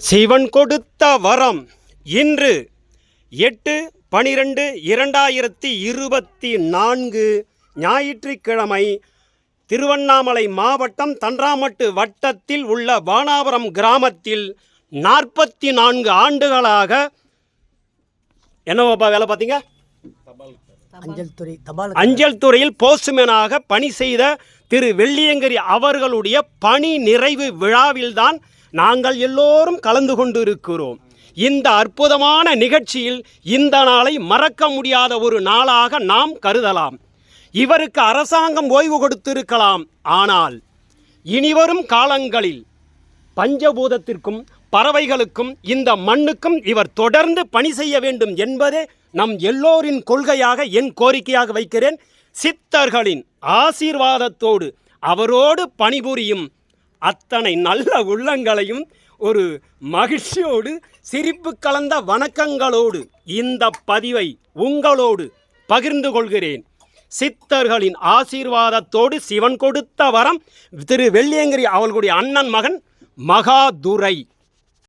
சிவன் கொடுத்த வரம் இன்று எட்டு பனிரெண்டு இரண்டாயிரத்தி இருபத்தி நான்கு ஞாயிற்றுக்கிழமை திருவண்ணாமலை மாவட்டம் தன்றாமட்டு வட்டத்தில் உள்ள வானாபுரம் கிராமத்தில் நாற்பத்தி நான்கு ஆண்டுகளாக என்னவாப்பா வேலை பார்த்தீங்க? அஞ்சல் துறை தபால் அஞ்சல் துறையில் போஸ்ட்மேனாக பணி செய்த திரு வெள்ளியங்கிரி அவர்களுடைய பணி நிறைவு விழாவில்தான் நாங்கள் எல்லோரும் கலந்து கொண்டு இருக்கிறோம் இந்த அற்புதமான நிகழ்ச்சியில் இந்த நாளை மறக்க முடியாத ஒரு நாளாக நாம் கருதலாம். இவருக்கு அரசாங்கம் ஓய்வு கொடுத்திருக்கலாம். ஆனால் இனிவரும் காலங்களில் பஞ்சபூதத்திற்கும் பறவைகளுக்கும் இந்த மண்ணுக்கும் இவர் தொடர்ந்து பணி செய்ய வேண்டும் என்பதே நம் எல்லோரின் கொள்கையாக என் கோரிக்கையாக வைக்கிறேன். சித்தர்களின் ஆசீர்வாதத்தோடு அவரோடு பணிபுரியும் அத்தனை நல்ல உள்ளங்களையும் ஒரு மகிழ்ச்சியோடு சிரிப்பு கலந்த வணக்கங்களோடு இந்த பதிவை உங்களோடு பகிர்ந்து கொள்கிறேன். சித்தர்களின் ஆசீர்வாதத்தோடு சிவன் கொடுத்த வரம் திரு வெள்ளியங்கிரி அவர்களுடைய அண்ணன் மகன் மகாதுரை.